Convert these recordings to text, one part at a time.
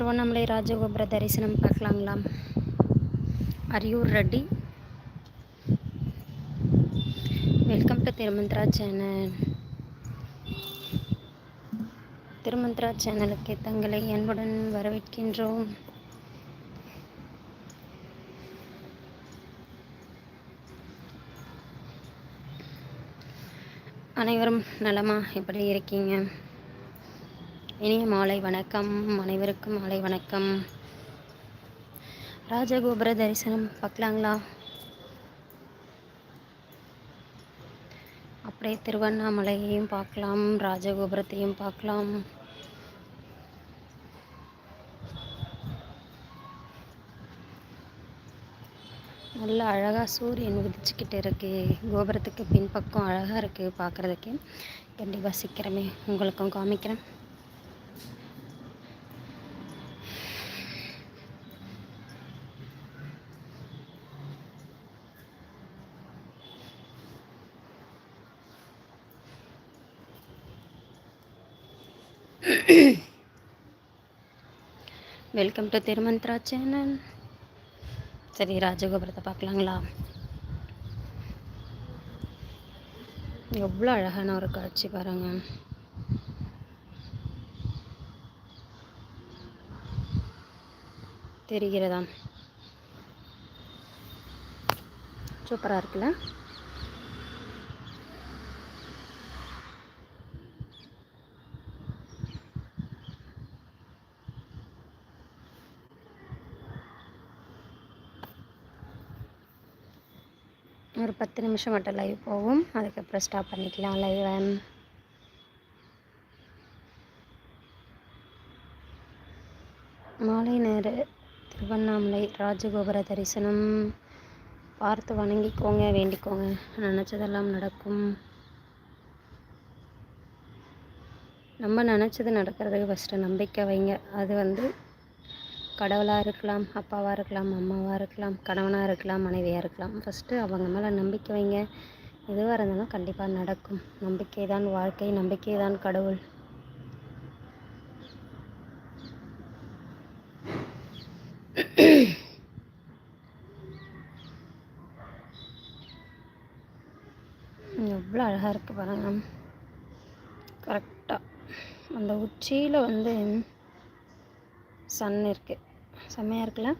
திருவண்ணாமலை ராஜகோபுர தரிசனம் பார்க்கலாங்களா Ariyur Reddy. Welcome to Thirumanthira channel Thirumanthira சேனலுக்கு தங்களை அன்புடன் வரவேற்கின்றோம். அனைவரும் நலமா எப்படி இருக்கீங்க? இனிய மாலை வணக்கம். அனைவருக்கும் மாலை வணக்கம். ராஜகோபுர தரிசனம் பார்க்கலாங்களா? அப்படியே திருவண்ணாமலையையும் பார்க்கலாம் ராஜகோபுரத்தையும் பார்க்கலாம். நல்ல அழகாக சூரியன் உதிச்சுக்கிட்டு இருக்கு. கோபுரத்துக்கு பின்பக்கம் அழகாக இருக்குது பார்க்குறதுக்கு. கண்டிப்பாக சீக்கிரமே உங்களுக்கும் காமிக்கிறேன். வெல்கம் டு திருமந்த்ரா சேனல் சரி ராஜகோபுரத்தை பார்க்கலாங்களா? எவ்வளோ அழகான ஒரு காட்சி பாருங்க. தெரிகிறதா? சூப்பராக இருக்குல்ல? ஒரு பத்து நிமிஷம் மட்டும் லைவ் போகும். அதுக்கப்புறம் ஸ்டாப் பண்ணிக்கலாம் லைவை மாலை நேர திருவண்ணாமலை ராஜகோபுர தரிசனம். பார்த்து வணங்கிக்கோங்க வேண்டிக்கோங்க. நினச்சதெல்லாம் நடக்கும். நம்ம நினச்சது நடக்கிறதுக்கு ஃபஸ்ட்டு நம்பிக்கை வைங்க. அது வந்து கடவுளாக இருக்கலாம் அப்பாவாக இருக்கலாம் அம்மாவாக இருக்கலாம் கணவனாக இருக்கலாம் மனைவியாக இருக்கலாம். ஃபஸ்ட்டு அவங்க மேலே நம்பிக்கை வைங்க. எதுவாக இருந்தாலும் கண்டிப்பாக நடக்கும். நம்பிக்கை தான் வாழ்க்கை நம்பிக்கை தான் கடவுள். எவ்வளோ அழகாக இருக்குது பாருங்க. கரெக்டாக அந்த உச்சியில் வந்து சன் இருக்குது செம்மையாக இருக்குல்ல?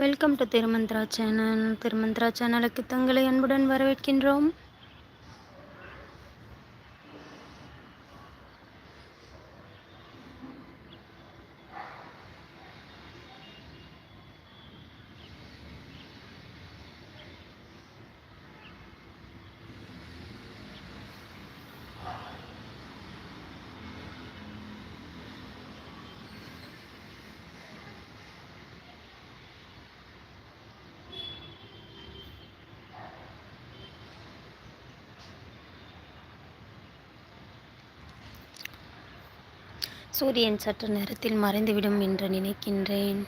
Welcome to Thirumanthra channel Thirumanthra சேனலுக்கு தங்களை அன்புடன் வரவேற்கின்றோம். சூரியன் சற்று நேரத்தில் மறைந்துவிடும் என்று நினைக்கின்றேன்.